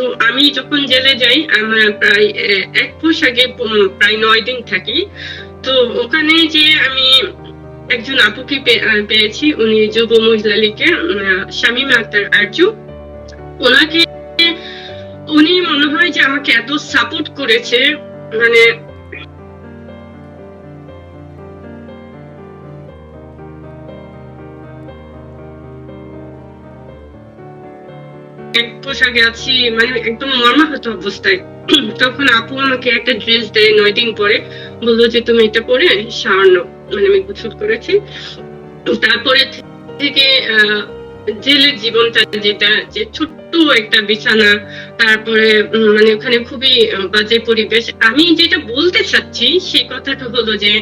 তো আমি যখন জেলে যাই, আমরা প্রায় এক মাস আগে প্রায় নয় দিন থাকি। তো ওখানে যে আমি একজন আপুকে পেয়েছি। উনি যুব মহিলা লীগের শামীমা আক্তার আরজু। ওনাকে, উনি মনে হয় যে আমাকে এত সাপোর্ট করেছে। মানে পোশাকে আছি মানে একদম মর্মাহত অবস্থায়। তখন আপু আমাকে একটা ড্রেস দেয় নয় দিন পরে। বলল যে, তুমি এটা পরে নাও। মানে আমি গোসল করেছি। তারপরে থেকে জেলের জীবনটা যেটা, যে ছোট্ট একটা বিছানা, তারপরে মানে ওখানে খুবই বাজে পরিবেশ। আমি যেটা বলতে চাচ্ছি, সেই কথাটা হলো যে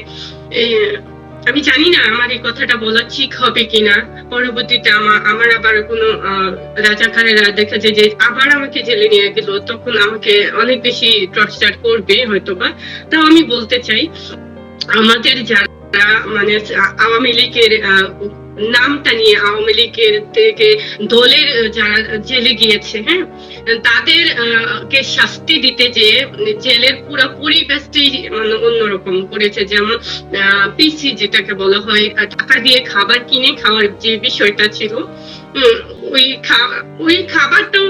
আমি জানি না আমার এই কথাটা বলা ঠিক হবে কিনা। পরবর্তীতে আমার আমার আবার কোনো রাজাকারেরা দেখা যায় যে আবার আমাকে জেলে নিয়ে গেল, তখন আমাকে অনেক বেশি টর্চার করবে হয়তোবা। তাও আমি বলতে চাই, আমাদের যারা মানে আওয়ামী লীগের নামটা নিয়ে আওয়ামী লীগের থেকে দলের যারা জেলে গিয়েছে হ্যাঁ? তাদের কে শাস্তি দিতে যে জেলের পুরো পরিবেশটাই মানে অন্যরকম করেছে। যেমন পিসি যেটাকে বলা হয় টাকা দিয়ে খাবার কিনে খাওয়ার যে বিষয়টা ছিল ওই ওই খাবারটাও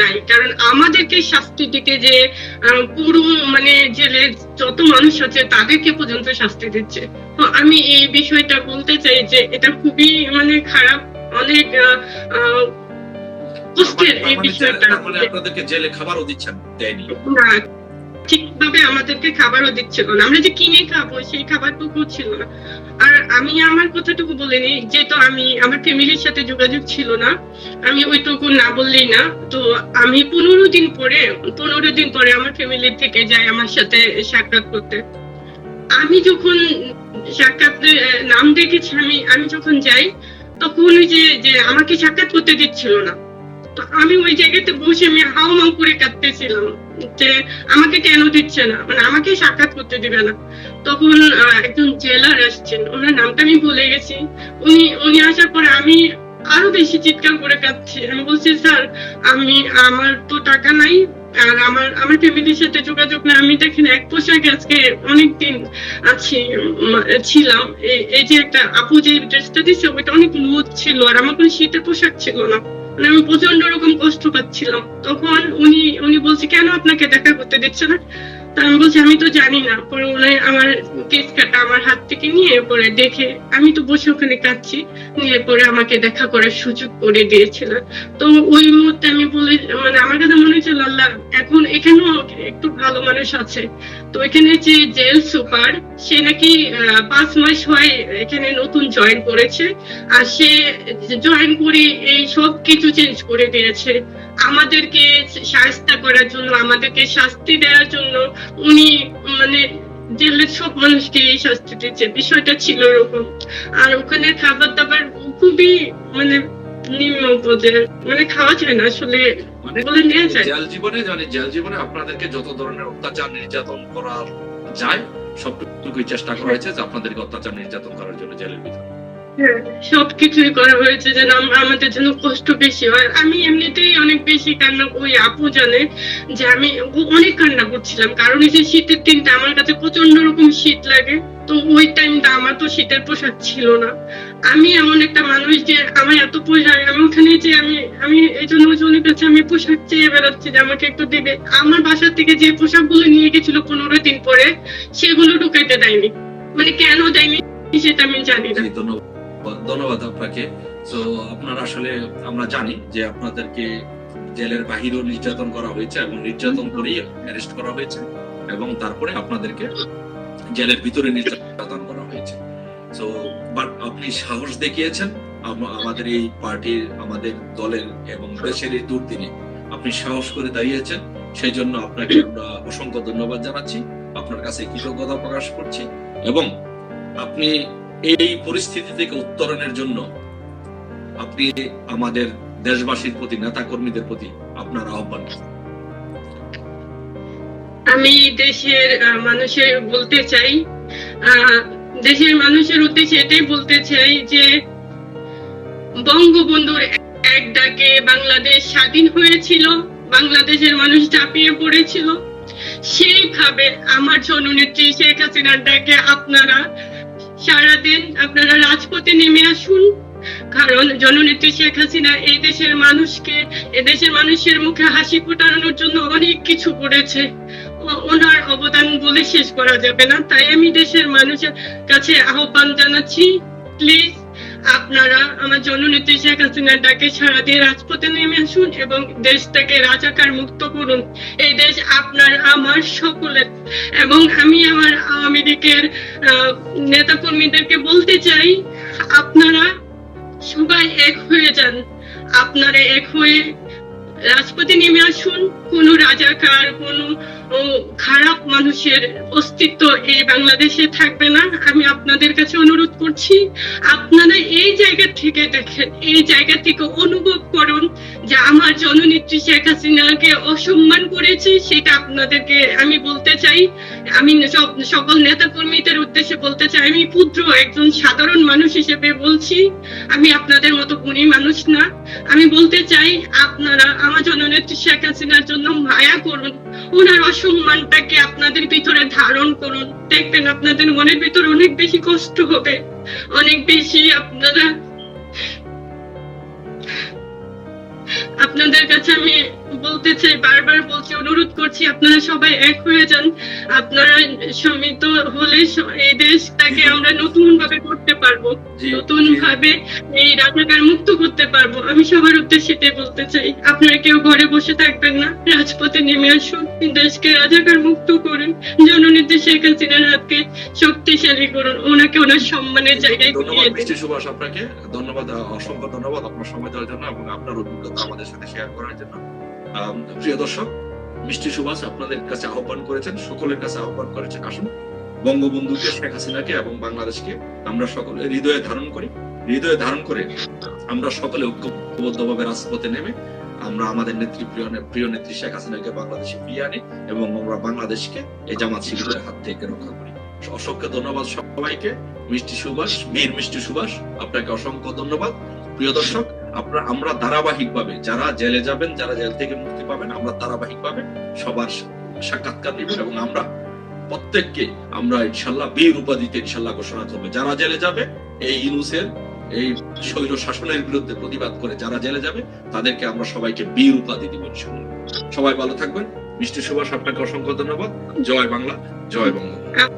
নাই। কারণ আমাদেরকে শাস্তি দিতে যে পুরো মানে জেলের যত মানুষ আছে তাদেরকে পর্যন্ত শাস্তি দিচ্ছে। তো আমি এই বিষয়টা বলতে চাই যে এটা খুবই মানে খারাপ অনেক কষ্টের এই মানে বিষয়টা। মানে আপনাদেরকে জেলে খাবারও দিচ্ছেন দেয়নি। না। ঠিকভাবে আমাদেরকে খাবারও দিচ্ছিল না। আমরা যে কিনে খাব, সেই খাবারটুকু ছিল না। আর আমি আমার কথাটুকু বলিনি যেহেতু আমি, আমার ফ্যামিলির সাথে যোগাযোগ ছিল না, আমি ওইটুকু না বললেই না। তো আমি পনেরো দিন পরে, পনেরো দিন পরে আমার ফ্যামিলির থেকে যাই আমার সাথে সাক্ষাৎ করতে। আমি যখন সাক্ষাৎ নাম দেখেছি আমি আমি যখন যাই, তখন যে যে আমাকে সাক্ষাৎ করতে দিচ্ছিল না। আমি ওই জায়গাতে বসে আমি হাও মাও করে কাঁদতেছিলাম যে আমাকে কেন দিচ্ছে না? মানে আমাকে সাক্ষাৎ করতে দিবে না। তখন একজন জেলার আসছেন। ওনার নামটা আমি ভুলে গেছি। উনি উনি আসার পরে আমি আরও বেশি চিৎকার করে কাঁদছি। আমি বলছি, স্যার, আমি, আমার তো টাকা নাই আর আমার আমার ফ্যামিলির সাথে যোগাযোগ না আমি দেখেন এক পোশাকে আজকে অনেকদিন আছি ছিলাম। এই যে একটা আপু যে ড্রেসটা দিচ্ছে ওইটা অনেক লুজ ছিল আর আমার কোনো শীতের পোশাক ছিল না। মানে আমি প্রচণ্ড রকম কষ্ট পাচ্ছিলাম। তখন উনি উনি বলছে, কেন আপনাকে দেখা করতে দিচ্ছে না? তা আমি বলছি, আমি তো জানি না। পরে উনি আমার কেস কাটা আমার হাত থেকে নিয়ে পরে দেখে, আমি তো বসে ওখানে কাঁদছি। নিয়ে পরে আমাকে দেখা করার সুযোগ করে দিয়েছিলেন। তো ওই মুহূর্তে আমি বলে মানে আমার কাছে মনে আল্লাহ, এখন এখানেও একটু ভালো মানুষ আছে। তো এখানে যে জেল সুপার, সে নাকি পাঁচ মাস হয় এখানে নতুন জয়েন করেছে। আর সে জয়েন করে এই সব কিছু চেঞ্জ করে দিয়েছে। আমাদেরকে শাস্তা করার জন্য, আমাদেরকে শাস্তি দেওয়ার জন্য উনি মানে জেলের সব মানুষকে এই শাস্তি দিচ্ছে বিষয়টা ছিল ওরকম আর ওখানে খাবার দাবার খুবই মানে নিম্ন মানে খাওয়া যায় না আসলে মানে নিয়ে যায়। জেল জীবনে জেল জীবনে আপনাদেরকে যত ধরনের অত্যাচার নির্যাতন করা যায় সবটুকুই চেষ্টা করা হয়েছে যে আপনাদেরকে অত্যাচার নির্যাতন করার জন্য জেলের ভিতরে। হ্যাঁ, সবকিছুই করা হয়েছে যেন আমাদের জন্য কষ্ট বেশি হয়। আমি এমনিতেই অনেক বেশি কান্না ওই আপু জানে যে আমি অনেক কান্না করছিলাম। কারণ এই যে শীতের দিনটা, আমার কাছে প্রচণ্ড রকম শীত লাগে। তো ওই টাইমটা আমার তো শীতের পোশাক ছিল না। আমি এমন একটা মানুষ যে আমার এত পোশাক আমি ওখানে যে আমি আমি এই জন্য জনের কাছে আমি পোশাক চেয়ে বেড়াচ্ছি যে আমাকে একটু দিবে। আমার বাসা থেকে যে পোশাকগুলো নিয়ে গেছিল পনেরো দিন পরে, সেগুলো ঢুকাইতে দেয়নি। মানে কেন দেয়নি সেটা আমি জানি না। ধন্যবাদ আপনাকে। তো আপনার আসলে, আমরা জানি যে আপনাদেরকে জেলের বাহিরেও নির্যাতন করা হয়েছে এবং নির্যাতন করেই অ্যারেস্ট করা হয়েছে এবং তারপরে আপনাদেরকে জেলের ভিতরে নির্যাতন করা হয়েছে। তো বাট আপনি সাহস দেখিয়েছেন আমাদের এই পার্টির, আমাদের দলের এবং দেশের এই দুর্দিনে। আপনি সাহস করে দাঁড়িয়েছেন সেই জন্য আপনাকে আমরা অসংখ্য ধন্যবাদ জানাচ্ছি। আপনার কাছে কৃতজ্ঞতা প্রকাশ করছি এবং আপনি এই পরিস্থিতি থেকে উত্তরণের জন্য আপনি আমাদের দেশবাসীর প্রতি নেতা কর্মীদের প্রতি আপনার আহ্বান আমি দেশের মানুষের বলতে চাই দেশের মানুষের উদ্দেশ্যে এটাই বলতে চাই যে বঙ্গবন্ধুর এক ডাকে বাংলাদেশ স্বাধীন হয়েছিল, বাংলাদেশের মানুষ চাপিয়ে পড়েছিল। সেইভাবে আমার জননেত্রী শেখ হাসিনার ডাকে আপনারা সারাদিন আপনারা রাজপথে নেমে আসুন। কারণ জননেত্রী শেখ হাসিনা এই দেশের মানুষকে এদেশের মানুষের মুখে হাসি ফোটানোর জন্য অনেক কিছু করেছে। ওনার অবদান বলে শেষ করা যাবে না। তাই আমি দেশের মানুষের কাছে আহ্বান জানাচ্ছি। প্লিজ আপনারা আমার জননেত্রী শেখ হাসিনার ডাকে সারা দিয়ে রাজপথে নেমে আসুন এবং দেশটাকে রাজাকার মুক্ত করুন। এই দেশ আপনার, আমার সকলের। এবং আমি আমার আওয়ামী লীগের নেতা কর্মীদেরকে বলতে চাই, আপনারা সবাই এক হয়ে যান। আপনারা এক হয়ে রাজপথে নেমে আসুন। কোন রাজাকার, কোন ও, খারাপ মানুষের অস্তিত্ব এই বাংলাদেশে থাকবে না। আমি আপনাদের কাছে অনুরোধ করছি আপনারা এই জায়গা থেকে দেখেন এই জায়গা থেকে অনুভব করুন যে আমার জননেত্রী শেখ হাসিনাকে অসম্মান করেছে সেটা আপনাদেরকে আমি বলতে চাই। আমি সকল নেতা কর্মীদের উদ্দেশ্যে বলতে চাই আমি ক্ষুদ্র একজন সাধারণ মানুষ হিসেবে বলছি আমি আপনাদের মতো গুণী মানুষ না। আমি বলতে চাই আপনারা আমার জননেত্রী শেখ হাসিনার জন্য মায়া করুন ওনার অসম্মানটাকে আপনাদের ভিতরে ধারণ করুন। দেখবেন আপনাদের মনের ভিতরে অনেক বেশি কষ্ট হবে। অনেক বেশি আপনারা আপনাদের কাছে আমি বলতে চাই বারবার বলছি অনুরোধ করছি আপনারা সবাই এক হয়ে যান। আপনারা সমিত হলে এই দেশটাকে আমরা নতুন ভাবে করতে পারব নতুন ভাবে এই রাজাকার মুক্ত করতে পারব। আমি সবার উদ্দেশ্যে এটাই বলতে চাই আপনারা কেউ ঘরে বসে থাকবেন না রাজপথে নেমে আসুন দেশকে রাজাকার মুক্ত করুন জননীতি শেখ হাসিনার হাতকে শক্তিশালী করুন ওনাকে ওনার সম্মানের জায়গায় ধন্যবাদ দিন। মিষ্টি সুভাষ আপনাকে। ধন্যবাদ অসংখ্য ধন্যবাদ আপনার সময় দেওয়ার জন্য এবং আপনার অভিজ্ঞতা আমাদের সাথে শেয়ার করার জন্য। প্রিয় দর্শক, মিষ্টি সুভাষ আপনাদের কাছে আহ্বান করেছেন, সকলের কাছে আহ্বান করেছেন। আসুন, বঙ্গবন্ধুকে, শেখ হাসিনাকে এবং বাংলাদেশকে আমরা সকলে হৃদয়ে ধারণ করি। হৃদয়ে ধারণ করে আমরা সকলে ঐক্যবদ্ধভাবে রাজপথে নেমে আমরা আমাদের নেত্রী, প্রিয় প্রিয় নেত্রী শেখ হাসিনাকে বাংলাদেশে ফিরিয়ে আনি এবং আমরা বাংলাদেশকে এই জামাত শিবিরের হাত থেকে রক্ষা করি। অসংখ্য ধন্যবাদ সবাইকে। মিষ্টি সুভাষ বীর মিষ্টি সুভাষ, আপনাকে অসংখ্য ধন্যবাদ। প্রিয় দর্শক আমরা ধারাবাহিক ভাবে যারা জেলে যাবেন, যারা জেল থেকে মুক্তি পাবেন, আমরা ধারাবাহিক ভাবে সবার সাক্ষাৎকার নিব এবং আমরা প্রত্যেককে আমরা ইনশাল্লাহ বীর উপাধিতে ইনশাল্লাহ ঘোষণা করব। যারা জেলে যাবে, এই ইনুসের, এই স্বৈর শাসনের বিরুদ্ধে প্রতিবাদ করে যারা জেলে যাবে, তাদেরকে আমরা সবাইকে বীর উপাধি দিব সবাই ভালো থাকবেন। মিষ্টি সুভাষ, আপনাকে অসংখ্য ধন্যবাদ। জয় বাংলা, জয় বঙ্গবন্ধু।